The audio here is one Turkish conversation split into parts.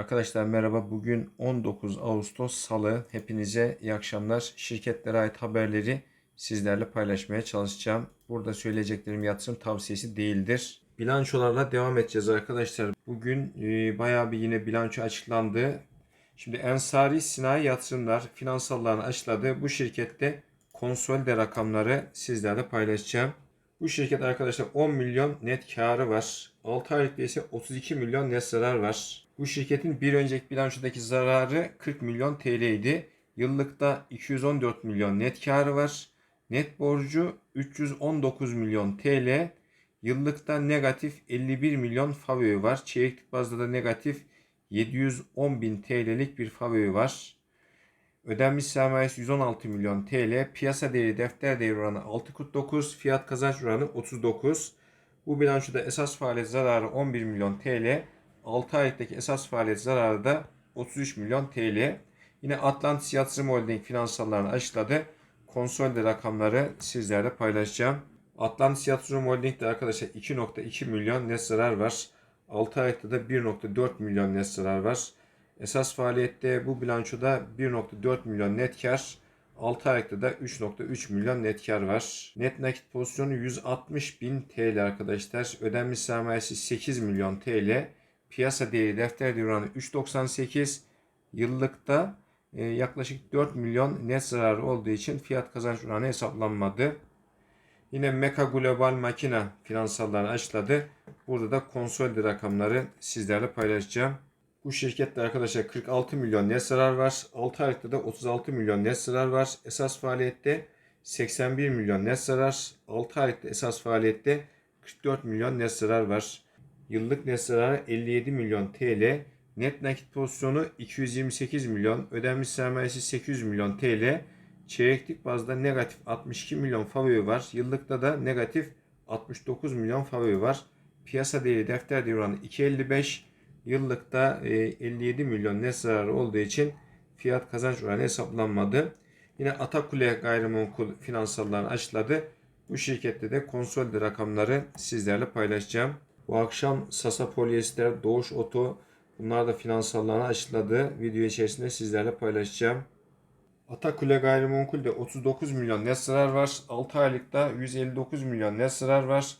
Arkadaşlar merhaba. Bugün 19 Ağustos Salı. Hepinize iyi akşamlar. Şirketlere ait haberleri sizlerle paylaşmaya çalışacağım. Burada söyleyeceklerim yatırım tavsiyesi değildir. Bilançolarla devam edeceğiz arkadaşlar. Bugün e, bayağı bir yine bilanço açıklandı. Şimdi Ensari Sinayi Yatırımlar finansallarını açıkladı. Bu şirkette konsolide rakamları sizlerle paylaşacağım. Bu şirket arkadaşlar 10 milyon net karı var. 6 aylıkta ise 32 milyon net zarar var. Bu şirketin bir önceki bilançodaki zararı 40 milyon TL idi. Yıllıkta 214 milyon net karı var. Net borcu 319 milyon TL. Yıllıkta negatif 51 milyon favori var. Çeyreklik bazda da negatif 710 bin TL'lik bir favori var. Ödenmiş sermayesi 116 milyon TL. Piyasa değeri defter değeri oranı 6.49. Fiyat kazanç oranı 39. Bu bilançoda esas faaliyet zararı 11 milyon TL. 6 aylıktaki esas faaliyet zararı da 33 milyon TL. Yine Atlantis Yatırım Holding finansallarını açıkladı. Konsolide rakamları sizlerle paylaşacağım. Atlantis Yatırım Holding'de arkadaşlar 2.2 milyon net zarar var. 6 aylıkta da 1.4 milyon net zarar var. Esas faaliyette bu bilançoda 1.4 milyon net kar, 6 aylıkta da 3.3 milyon net kar var. Net nakit pozisyonu 160 bin TL arkadaşlar. Ödenmiş sermayesi 8 milyon TL. Piyasa değeri defter değeri oranı 3.98. Yıllıkta e, yaklaşık 4 milyon net zararı olduğu için fiyat kazanç oranı hesaplanmadı. Yine Meka Global Makina finansallarını açıkladı. Burada da konsolide rakamları sizlerle paylaşacağım. Bu şirkette arkadaşlar 46 milyon net zarar var. 6 aylıkta da 36 milyon net zarar var. Esas faaliyette 81 milyon net zarar. 6 aylıkta esas faaliyette 44 milyon net zarar var. Yıllık net zararı 57 milyon TL. Net nakit pozisyonu 228 milyon. Ödenmiş sermayesi 800 milyon TL. Çeyreklik bazda negatif 62 milyon favori var. Yıllıkta da negatif 69 milyon favori var. Piyasa değeri defter değeri oranı 2.55. Yıllıkta 57 milyon net zararı olduğu için fiyat kazanç oranı hesaplanmadı. Yine Atakule gayrimenkul finansallarını açıkladı. Bu şirkette de konsolide rakamları sizlerle paylaşacağım. Bu akşam Sasa Polyester, Doğuş Oto bunlar da finansallarını açıkladı. Video içerisinde sizlerle paylaşacağım. Atakule gayrimenkulde 39 milyon net zarar var. 6 aylıkta 159 milyon net zarar var.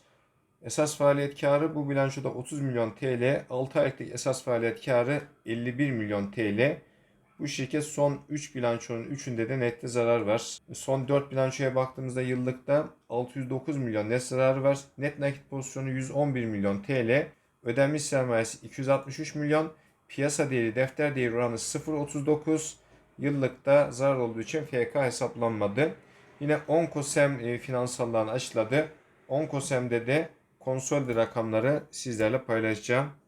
Esas faaliyet karı bu bilançoda 30 milyon TL. 6 aylık esas faaliyet karı 51 milyon TL. Bu şirket son 3 bilançonun 3'ünde de nette zarar var. Son 4 bilançoya baktığımızda yıllıkta 609 milyon net zararı var. Net nakit pozisyonu 111 milyon TL. Ödenmiş sermayesi 263 milyon. Piyasa değeri defter değeri oranı 0.39. Yıllıkta zarar olduğu için FK hesaplanmadı. Yine Onkosem e, finansallarını açıkladı. Onkosem'de de konsolide rakamları sizlerle paylaşacağım.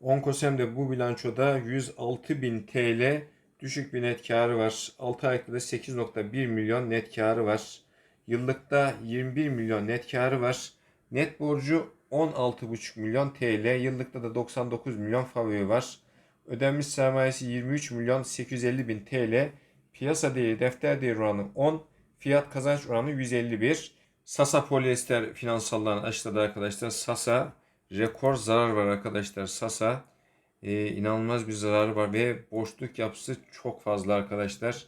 Onkosem'de bu bilançoda 106.000 TL düşük bir net karı var. 6 aylıkta da 8.1 milyon net karı var. Yıllıkta 21 milyon net karı var. Net borcu 16,5 milyon TL. Yıllıkta da 99 milyon favori var. Ödenmiş sermayesi 23 milyon 850 bin TL. Piyasa değeri defter değeri oranı 10. Fiyat kazanç oranı 151. Sasa polyester finansallarını açıkladı arkadaşlar. Sasa rekor zarar var arkadaşlar. Sasa e, inanılmaz bir zararı var ve boşluk yapısı çok fazla arkadaşlar.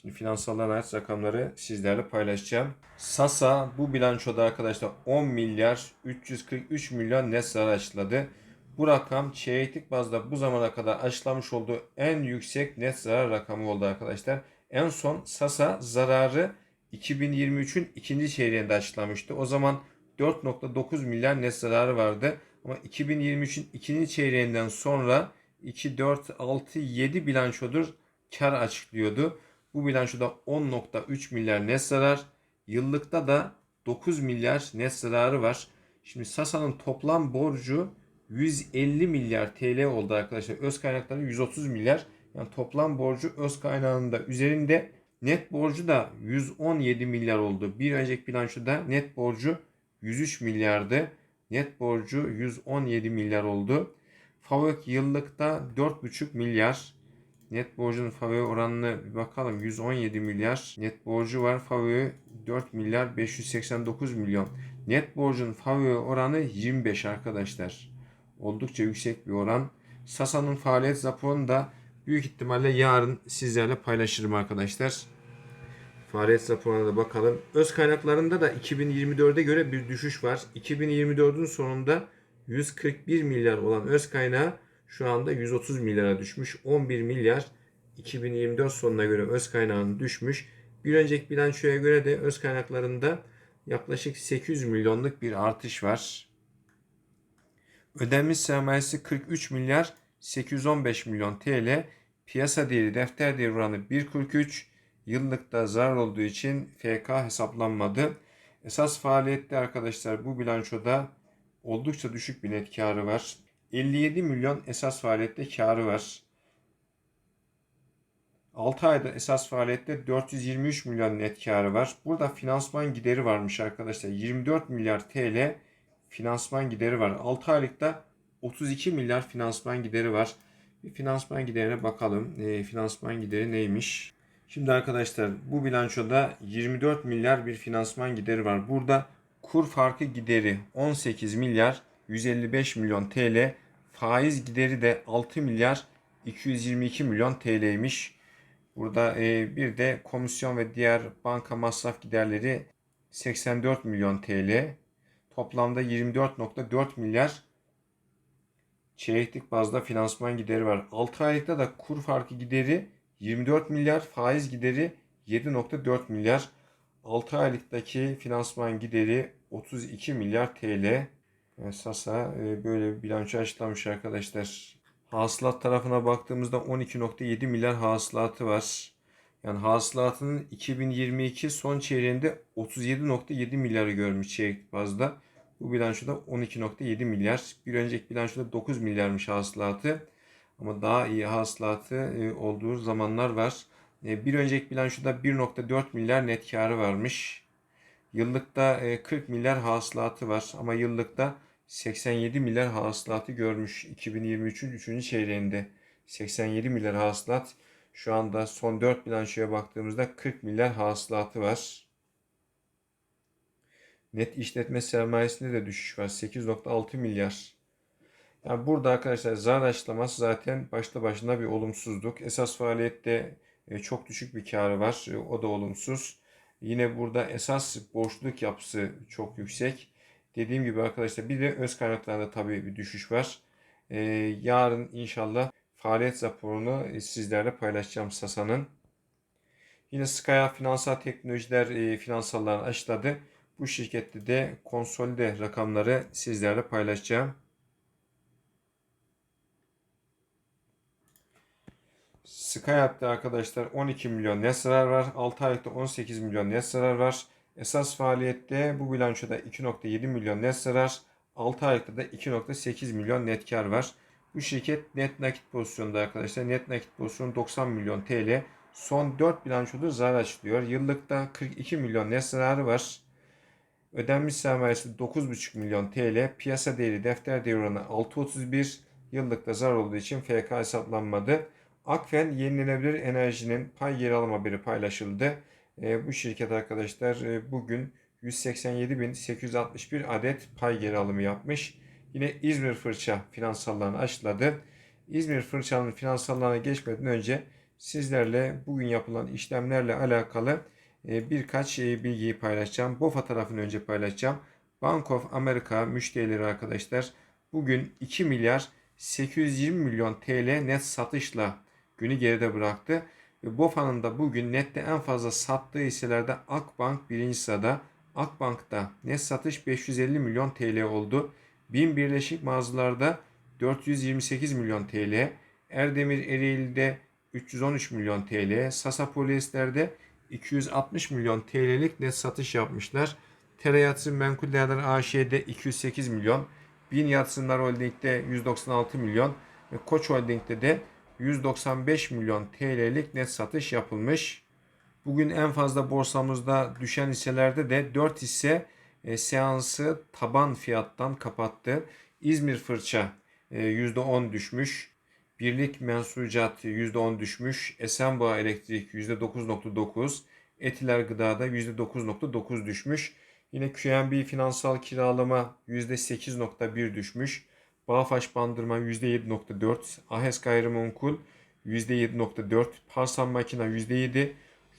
Şimdi finansallara ait rakamları sizlerle paylaşacağım. Sasa bu bilançoda arkadaşlar 10 milyar 343 milyon net zarar açıkladı. Bu rakam çeyreklik bazda bu zamana kadar açıklamış olduğu en yüksek net zarar rakamı oldu arkadaşlar. En son Sasa zararı 2023'ün ikinci çeyreğinde açıklamıştı. O zaman 4.9 milyar net zararı vardı. Ama 2023'ün ikinci çeyreğinden sonra 2, 4, 6, 7 bilançodur kar açıklıyordu. Bu bilançoda 10.3 milyar net zarar. Yıllıkta da 9 milyar net zararı var. Şimdi Sasa'nın toplam borcu 150 milyar TL oldu arkadaşlar. Öz kaynakları 130 milyar. Yani toplam borcu öz kaynağının da üzerinde. Net borcu da 117 milyar oldu. Bir önceki bilançoda net borcu 103 milyardı. Net borcu 117 milyar oldu. FAVÖK yıllıkta 4,5 milyar. Net borcun favori oranını bir bakalım. 117 milyar net borcu var. Favori 4 milyar 589 milyon. Net borcun favori oranı 25 arkadaşlar. Oldukça yüksek bir oran. Sasa'nın faaliyet raporunu da büyük ihtimalle yarın sizlerle paylaşırım arkadaşlar. Faaliyet raporuna da bakalım. Öz kaynaklarında da 2024'e göre bir düşüş var. 2024'ün sonunda 141 milyar olan öz kaynağı şu anda 130 milyara düşmüş. 11 milyar 2024 sonuna göre öz kaynağının düşmüş. Bir önceki bilançoya göre de öz kaynaklarında yaklaşık 800 milyonluk bir artış var. Ödenmiş sermayesi 43 milyar 815 milyon TL. Piyasa değeri defter değeri oranı 1.43. Yıllıkta zarar olduğu için FK hesaplanmadı. Esas faaliyette arkadaşlar bu bilançoda oldukça düşük bir net karı var. 57 milyon esas faaliyette karı var. 6 ayda esas faaliyette 423 milyon net karı var. Burada finansman gideri varmış arkadaşlar. 24 milyar TL finansman gideri var. 6 aylıkta 32 milyar finansman gideri var. Bir finansman giderine bakalım. E, finansman gideri neymiş? Şimdi arkadaşlar bu bilançoda 24 milyar bir finansman gideri var. Burada kur farkı gideri 18 milyar 155 milyon TL. Faiz gideri de 6 milyar 222 milyon TL'ymiş. Burada e, bir de komisyon ve diğer banka masraf giderleri 84 milyon TL. Toplamda 24.4 milyar çeyreklik bazda finansman gideri var. 6 aylıkta da kur farkı gideri 24 milyar, faiz gideri 7.4 milyar. 6 aylıktaki finansman gideri 32 milyar TL. Sasa e, böyle bir bilanço açıklamış arkadaşlar. Hasılat tarafına baktığımızda 12.7 milyar hasılatı var. Yani hasılatının 2022 son çeyreğinde 37.7 milyarı görmüş çeyrek bazda. Bu bilançoda 12.7 milyar. Bir önceki bilançoda 9 milyarmış hasılatı. Ama daha iyi hasılatı e, olduğu zamanlar var. E, bir önceki bilançoda 1.4 milyar net karı varmış. Yıllıkta 40 milyar hasılatı var ama yıllıkta 87 milyar hasılatı görmüş 2023'ün 3. çeyreğinde. 87 milyar hasılat. Şu anda son 4 bilançoya baktığımızda 40 milyar hasılatı var. Net işletme sermayesinde de düşüş var. 8.6 milyar. Yani burada arkadaşlar zarar açıklaması zaten başta başına bir olumsuzluk. Esas faaliyette e, çok düşük bir karı var. E, o da olumsuz. Yine burada esas borçluluk yapısı çok yüksek. Dediğim gibi arkadaşlar bir de öz kaynaklarında tabii bir düşüş var. Ee, yarın inşallah faaliyet raporunu sizlerle paylaşacağım Sasa'nın. Yine Skya Finansal Teknolojiler e, finansallarını açıkladı. Bu şirkette de konsolide rakamları sizlerle paylaşacağım. Skyap'ta arkadaşlar 12 milyon net zarar var. 6 aylıkta 18 milyon net zarar var. Esas faaliyette bu bilançoda 2.7 milyon net zarar, 6 aylıkta da 2.8 milyon net kar var. Bu şirket net nakit pozisyonda arkadaşlar. Net nakit pozisyonu 90 milyon TL. Son 4 bilançoda zarar açılıyor. Yıllıkta 42 milyon net zararı var. Ödenmiş sermayesi 9,5 milyon TL. Piyasa değeri defter değeri oranı 6.31. Yıllıkta zarar olduğu için FK hesaplanmadı. Akfen yenilenebilir enerjinin pay geri alım haberi paylaşıldı. E, bu şirket arkadaşlar e, bugün 187.861 adet pay geri alımı yapmış. Yine İzmir Fırça finansallarını açıkladı. İzmir Fırça'nın finansallarına geçmeden önce sizlerle bugün yapılan işlemlerle alakalı e, birkaç e, bilgiyi paylaşacağım. BOFA tarafını önce paylaşacağım. Bank of America müşterileri arkadaşlar bugün 2 milyar 820 milyon TL net satışla günü geride bıraktı. BOFA'nın da bugün nette en fazla sattığı hisselerde Akbank birinci sırada. Akbank'ta net satış 550 milyon TL oldu. BİM Birleşik Mağazalar'da 428 milyon TL. Erdemir Ereğli'de 313 milyon TL. Sasa Polyesler'de 260 milyon TL'lik net satış yapmışlar. Tera Yatırım Menkul Değerler AŞ'de 208 milyon. Bin Yatırımlar Holding'de 196 milyon. Ve Koç Holding'de de 195 milyon TL'lik net satış yapılmış. Bugün en fazla borsamızda düşen hisselerde de 4 hisse e, seansı taban fiyattan kapattı. İzmir Fırça e, %10 düşmüş. Birlik Mensucat %10 düşmüş. Esenboğa Elektrik %9.9. Etiler Gıda'da %9.9 düşmüş. Yine QNB finansal kiralama %8.1 düşmüş. Bağfaş bandırma %7.4. Ahes gayrimenkul %7.4. Parsan makina %7.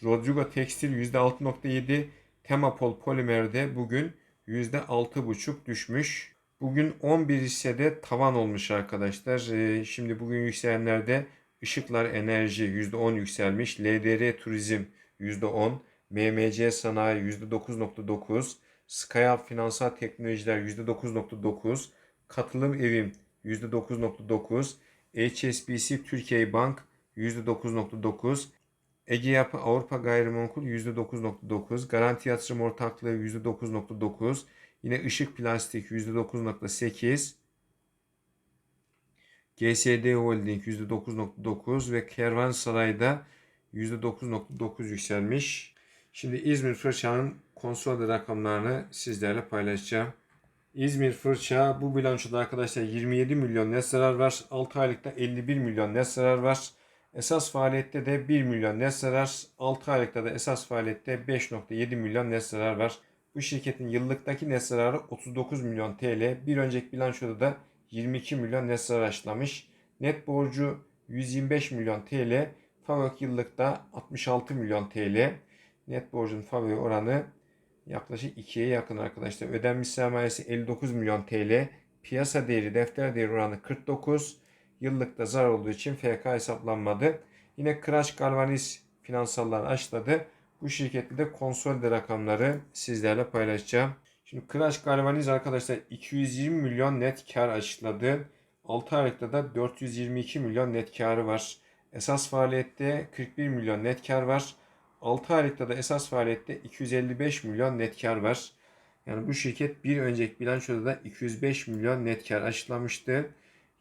Rodrigo tekstil %6.7. Temapol polimerde bugün %6.5 düşmüş. Bugün 11 hissede tavan olmuş arkadaşlar. Ee, şimdi bugün yükselenlerde Işıklar Enerji %10 yükselmiş. LDR Turizm %10. MMC Sanayi %9.9. Skyalp Finansal Teknolojiler %9.9. Katılım Evim %9.9. HSBC Türkiye Bank %9.9. Ege Yapı Avrupa Gayrimenkul %9.9. Garanti Yatırım Ortaklığı %9.9. Yine Işık Plastik %9.8. GSD Holding %9.9 ve Kervansaray'da %9.9 yükselmiş. Şimdi İzmir Fırça'nın konsolide rakamlarını sizlerle paylaşacağım. İzmir Fırça bu bilançoda arkadaşlar 27 milyon net zarar var. 6 aylıkta 51 milyon net zarar var. Esas faaliyette de 1 milyon net zarar. 6 aylıkta da esas faaliyette 5.7 milyon net zarar var. Bu şirketin yıllıktaki net zararı 39 milyon TL. Bir önceki bilançoda da 22 milyon net zarar açıklamış. Net borcu 125 milyon TL. FAVÖK yıllıkta 66 milyon TL. Net borcun FAVÖK oranı yaklaşık 2'ye yakın arkadaşlar. Ödenmiş sermayesi 59 milyon TL. Piyasa değeri, defter değeri oranı 49. Yıllıkta zarar olduğu için FK hesaplanmadı. Yine Crash Galvaniz finansallar açladı. Bu şirkette de konsolide rakamları sizlerle paylaşacağım. Şimdi Crash Galvaniz arkadaşlar 220 milyon net kar açıkladı. 6 aylıkta da 422 milyon net karı var. Esas faaliyette 41 milyon net kar var. 6 aylıkta da esas faaliyette 255 milyon net kar var. Yani bu şirket bir önceki bilançoda da 205 milyon net kar açıklamıştı.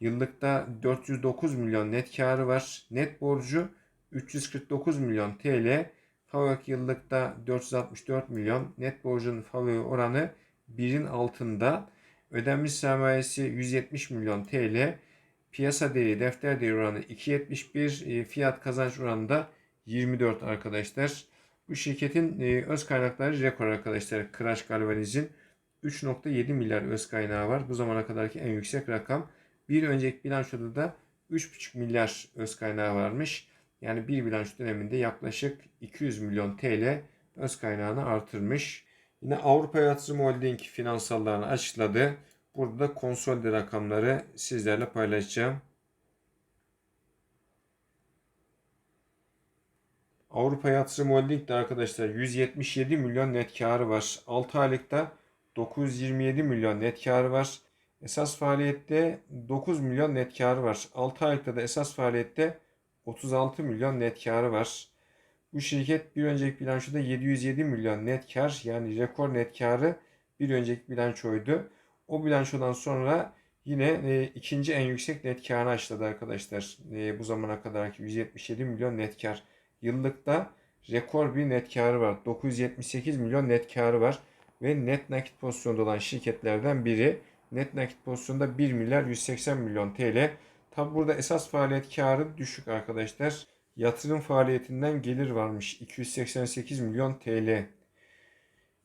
Yıllıkta 409 milyon net karı var. Net borcu 349 milyon TL. FAVÖK yıllıkta 464 milyon. Net borcun FAVÖK oranı 1'in altında. Ödenmiş sermayesi 170 milyon TL. Piyasa değeri, defter değeri oranı 2.71. Fiyat kazanç oranı da 24 arkadaşlar. Bu şirketin e, öz kaynakları rekor arkadaşlar. Crash Galvaniz'in 3.7 milyar öz kaynağı var. Bu zamana kadarki en yüksek rakam. Bir önceki bilançoda da 3.5 milyar öz kaynağı varmış. Yani bir bilanço döneminde yaklaşık 200 milyon TL öz kaynağını artırmış. Yine Avrupa Yatırım Holding finansallarını açıkladı. Burada da konsolide rakamları sizlerle paylaşacağım. Avrupa Yatırım Holding de arkadaşlar 177 milyon net karı var. 6 aylıkta 927 milyon net karı var. Esas faaliyette 9 milyon net karı var. 6 aylıkta da esas faaliyette 36 milyon net karı var. Bu şirket bir önceki bilançoda 707 milyon net kar yani rekor net karı bir önceki bilançoydu. O bilançodan sonra yine e, ikinci en yüksek net karını açladı arkadaşlar. E, bu zamana kadarki 177 milyon net kar. Yıllıkta rekor bir net karı var. 978 milyon net karı var. Ve net nakit pozisyonda olan şirketlerden biri. Net nakit pozisyonda 1 milyar 180 milyon TL. Tabi burada esas faaliyet karı düşük arkadaşlar. Yatırım faaliyetinden gelir varmış 288 milyon TL.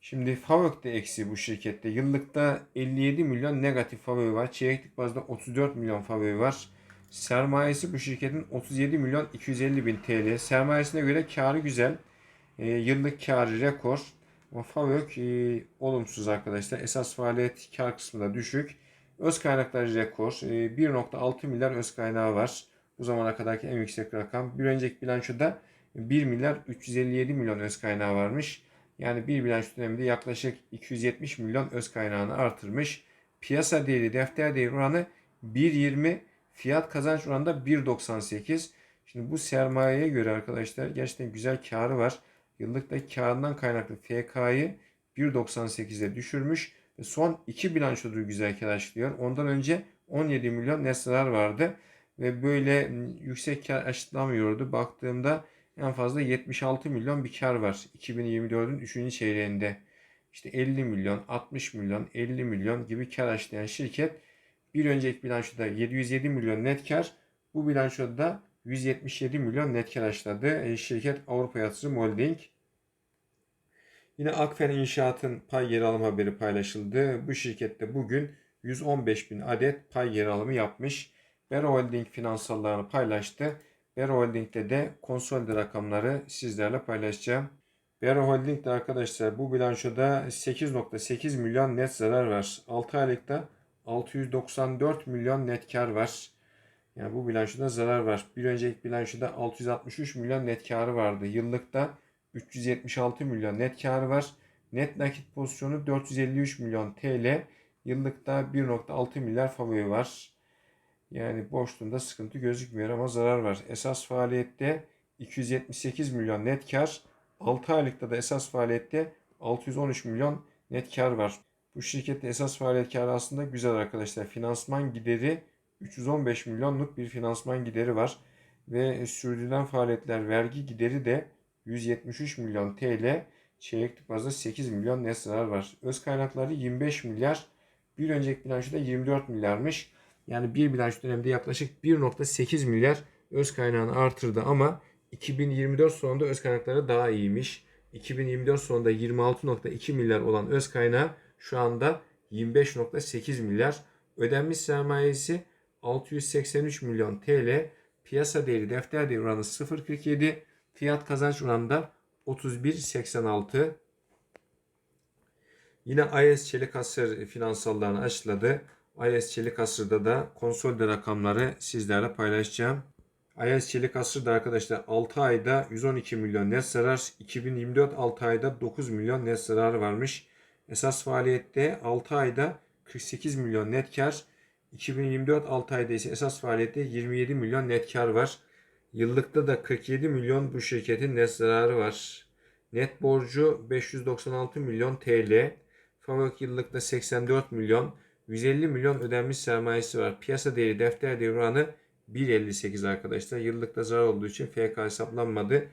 Şimdi FAVÖK de eksi bu şirkette. Yıllıkta 57 milyon negatif FAVÖK var. Çeyreklik bazda 34 milyon FAVÖK var. Sermayesi bu şirketin 37 milyon 250 bin TL. Sermayesine göre karı güzel. E, yıllık karı rekor. Ama FAVÖK e, olumsuz arkadaşlar. Esas faaliyet kar kısmında düşük. Öz kaynakları rekor. E, 1.6 milyar öz kaynağı var. Bu zamana kadarki en yüksek rakam. Bir önceki bilançoda 1 milyar 357 milyon öz kaynağı varmış. Yani bir bilanço döneminde yaklaşık 270 milyon öz kaynağını artırmış. Piyasa değeri, defter değeri oranı 1.20, fiyat kazanç oranı da 1.98. Şimdi bu sermayeye göre arkadaşlar gerçekten güzel karı var. Yıllıkta karından kaynaklı FK'yı 1.98'e düşürmüş. Ve son iki bilançodur güzel kar açıklıyor. Ondan önce 17 milyon net zarar vardı. Ve böyle yüksek kar açıklamıyordu. Baktığımda en fazla 76 milyon bir kar var 2024'ün 3. çeyreğinde. İşte 50 milyon, 60 milyon, 50 milyon gibi kar açlayan şirket bir önceki bilançoda 707 milyon net kar, bu bilançoda da 177 milyon net kar açladı. E, şirket Avrupa Yatırım Holding. Yine Akfen İnşaat'ın pay yer alım haberi paylaşıldı. Bu şirkette bugün 115 bin adet pay yer alımı yapmış. Bero Holding finansallarını paylaştı. Bero Holding'de de konsolide rakamları sizlerle paylaşacağım. Bero Holding'de arkadaşlar bu bilançoda 8.8 milyon net zarar var. 6 aylıkta 694 milyon net kar var. Yani bu bilançoda zarar var. Bir önceki bilançoda 663 milyon net karı vardı. Yıllıkta 376 milyon net karı var. Net nakit pozisyonu 453 milyon TL. Yıllıkta 1.6 milyar favori var. Yani borçluğunda sıkıntı gözükmüyor ama zarar var. Esas faaliyette 278 milyon net kar. 6 aylıkta da esas faaliyette 613 milyon net kar var. Bu şirkette esas faaliyet karı aslında güzel arkadaşlar. Finansman gideri 315 milyonluk bir finansman gideri var. Ve sürdürülen faaliyetler vergi gideri de 173 milyon TL. Çeyreklik bazda 8 milyon net zarar var. Öz kaynakları 25 milyar. Bir önceki bilançoda 24 milyarmış. Yani bir bilanço döneminde yaklaşık 1.8 milyar öz kaynağını artırdı ama 2024 sonunda öz kaynakları daha iyiymiş. 2024 sonunda 26.2 milyar olan öz kaynağı şu anda 25.8 milyar. Ödenmiş sermayesi 683 milyon TL. Piyasa değeri defter değeri oranı 0.47. Fiyat kazanç oranı da 31.86. Yine IS Çelik Hasır finansallarını açıkladı. IS Çelik Hasır'da da konsolide rakamları sizlerle paylaşacağım. IS Çelik Hasır'da arkadaşlar 6 ayda 112 milyon net zarar, 2024 6 ayda 9 milyon net zararı varmış. Esas faaliyette 6 ayda 48 milyon net kar, 2024 6 ayda ise esas faaliyette 27 milyon net kar var. Yıllıkta da 47 milyon bu şirketin net zararı var. Net borcu 596 milyon TL. Favök yıllıkta 84 milyon. 150 milyon ödenmiş sermayesi var. Piyasa değeri defter değeri oranı 1.58 arkadaşlar. Yıllıkta zarar olduğu için FK hesaplanmadı.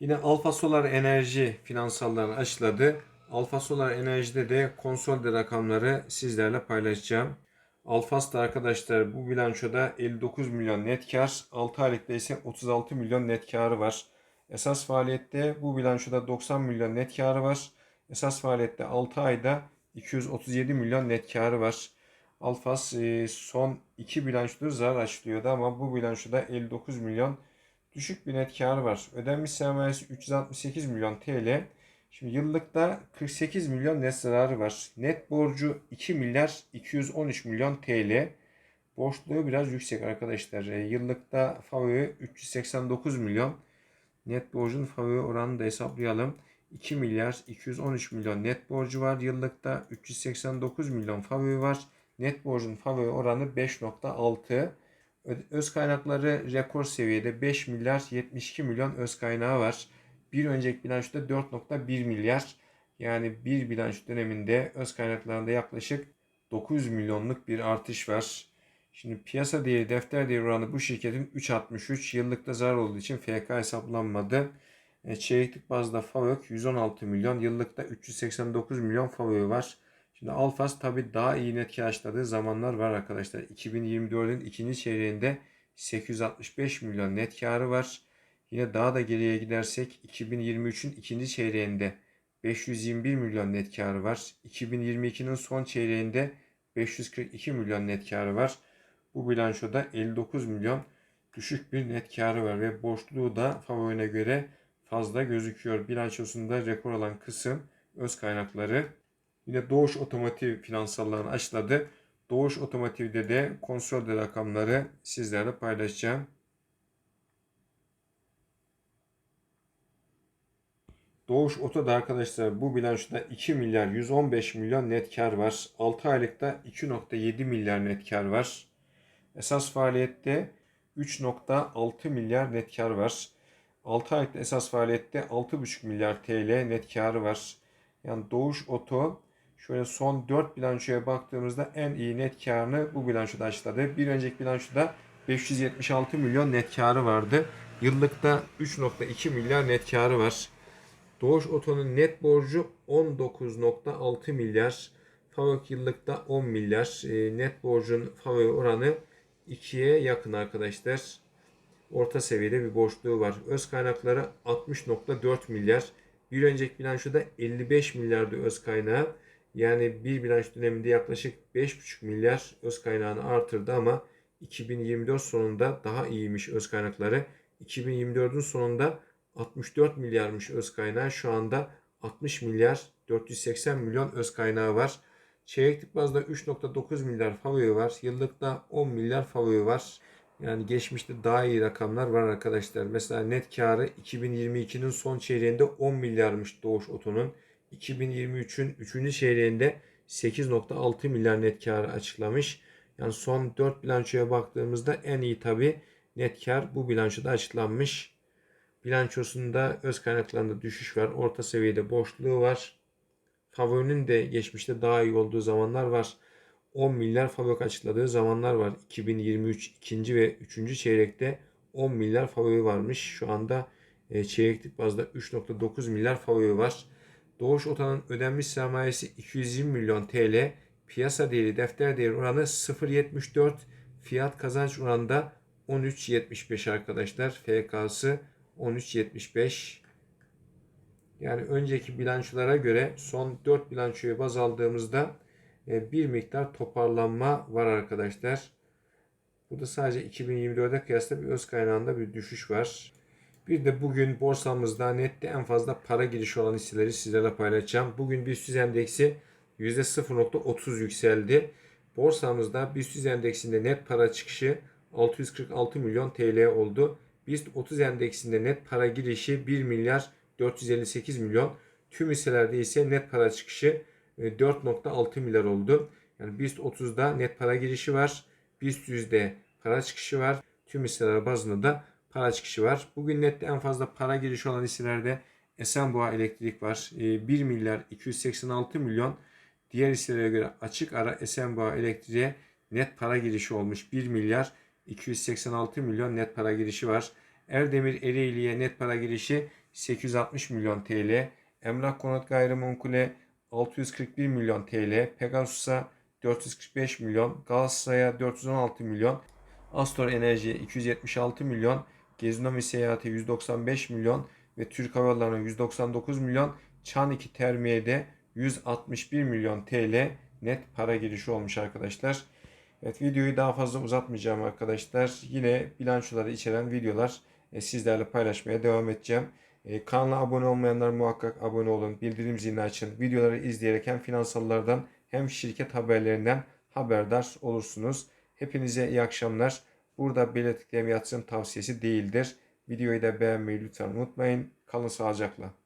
Yine Alfa Solar Enerji finansallarını açıkladı. Alfa Solar Enerji'de de konsolde rakamları sizlerle paylaşacağım. Alfas'ta arkadaşlar bu bilançoda 59 milyon net kar, 6 aylıkta ise 36 milyon net karı var. Esas faaliyette bu bilançoda 90 milyon net karı var. Esas faaliyette 6 ayda 237 milyon net karı var. Alfas e, son 2 bilançoda zarar açıklıyordu ama bu bilançoda 59 milyon düşük bir net karı var. Ödenmiş sermayesi 368 milyon TL. Şimdi yıllıkta 48 milyon net zararı var. Net borcu 2 milyar 213 milyon TL. Borçluğu biraz yüksek arkadaşlar. E, yıllıkta favori 389 milyon. Net borcun favori oranını da hesaplayalım. 2 milyar 213 milyon net borcu var. Yıllıkta 389 milyon favori var. Net borcun favori oranı 5.6. Öz kaynakları rekor seviyede 5 milyar 72 milyon öz kaynağı var. Bir önceki bilançoda 4.1 milyar. Yani bir bilanço döneminde öz kaynaklarında yaklaşık 900 milyonluk bir artış var. Şimdi piyasa değeri defter değeri oranı bu şirketin 3.63 yıllıkta zarar olduğu için FK hesaplanmadı. E, çeyreklik bazda FAVÖK 116 milyon, yıllıkta 389 milyon FAVÖK var. Şimdi Alfas tabi daha iyi net karşıladığı zamanlar var arkadaşlar. 2024'ün ikinci çeyreğinde 865 milyon net karı var. Yine daha da geriye gidersek 2023'ün ikinci çeyreğinde 521 milyon net karı var. 2022'nin son çeyreğinde 542 milyon net karı var. Bu bilançoda 59 milyon düşük bir net karı var ve borçluluğu da favorine göre fazla gözüküyor. Bilançosunda rekor olan kısım öz kaynakları. Yine Doğuş Otomotiv finansallarını açıkladı. Doğuş Otomotiv'de de konsolde rakamları sizlerle paylaşacağım. Doğuş Oto'da arkadaşlar bu bilançoda 2 milyar 115 milyon net kar var. 6 aylıkta 2.7 milyar net kar var. Esas faaliyette 3.6 milyar net kar var. 6 aylıkta esas faaliyette 6.5 milyar TL net karı var. Yani Doğuş Oto şöyle son 4 bilançoya baktığımızda en iyi net karını bu bilançoda açıkladı. Bir önceki bilançoda 576 milyon net karı vardı. Yıllıkta 3.2 milyar net karı var. Doğuş Oto'nun net borcu 19.6 milyar. Favök yıllıkta 10 milyar. E, net borcun favori oranı 2'ye yakın arkadaşlar. Orta seviyede bir borçluğu var. Öz kaynakları 60.4 milyar. Bir önceki bilançoda 55 milyardı öz kaynağı. Yani bir bilanço döneminde yaklaşık 5,5 milyar öz kaynağını artırdı ama 2024 sonunda daha iyiymiş öz kaynakları. 2024'ün sonunda 64 milyarmış öz kaynağı. Şu anda 60 milyar 480 milyon öz kaynağı var. Çeyreklik bazda 3.9 milyar favori var. Yıllıkta 10 milyar favori var. Yani geçmişte daha iyi rakamlar var arkadaşlar. Mesela net karı 2022'nin son çeyreğinde 10 milyarmış Doğuş Oto'nun. 2023'ün 3. çeyreğinde 8.6 milyar net karı açıklamış. Yani son 4 bilançoya baktığımızda en iyi tabi net kar bu bilançoda açıklanmış. Bilançosunda öz kaynaklarında düşüş var. Orta seviyede boşluğu var. Favorinin de geçmişte daha iyi olduğu zamanlar var. 10 milyar favori açıkladığı zamanlar var. 2023 ikinci ve 3. çeyrekte 10 milyar favori varmış. Şu anda e, çeyreklik bazda 3.9 milyar favori var. Doğuş Oto'nun ödenmiş sermayesi 220 milyon TL. Piyasa değeri, defter değeri oranı 0.74. Fiyat kazanç oranında 13.75 arkadaşlar. FK'sı 13.75. Yani önceki bilançolara göre son 4 bilançoyu baz aldığımızda e, bir miktar toparlanma var arkadaşlar. Burada sadece 2024'e kıyasla bir öz kaynağında bir düşüş var. Bir de bugün borsamızda nette en fazla para girişi olan hisseleri sizlerle paylaşacağım. Bugün BIST endeksi %0.30 yükseldi. Borsamızda BIST endeksinde net para çıkışı 646 milyon TL oldu. BIST 30 endeksinde net para girişi 1 milyar 458 milyon. Tüm hisselerde ise net para çıkışı 4.6 milyar oldu. Yani BIST 30'da net para girişi var. BIST 100'de para çıkışı var. Tüm hisseler bazında da para çıkışı var. Bugün nette en fazla para girişi olan hisselerde Esenboğa Elektrik var. 1 milyar 286 milyon. Diğer hisselere göre açık ara Esenboğa Elektriğe net para girişi olmuş. 1 milyar 286 milyon net para girişi var. Erdemir Ereğli'ye net para girişi 860 milyon TL. Emlak Konut Gayrimenkul'e 641 milyon TL. Pegasus'a 445 milyon. Galatasaray'a 416 milyon. Astor Enerji'ye 276 milyon. Gezinomi Seyahat'e 195 milyon. Ve Türk Hava Yolları'na 199 milyon. Çan2 Termiye'de 161 milyon TL net para girişi olmuş arkadaşlar. Evet videoyu daha fazla uzatmayacağım arkadaşlar. Yine bilançoları içeren videolar e, sizlerle paylaşmaya devam edeceğim. E, kanala abone olmayanlar muhakkak abone olun. Bildirim zilini açın. Videoları izleyerek hem finansallardan hem şirket haberlerinden haberdar olursunuz. Hepinize iyi akşamlar. Burada belirttiklerim yatırım tavsiyesi değildir. Videoyu da beğenmeyi lütfen unutmayın. Kalın sağlıcakla.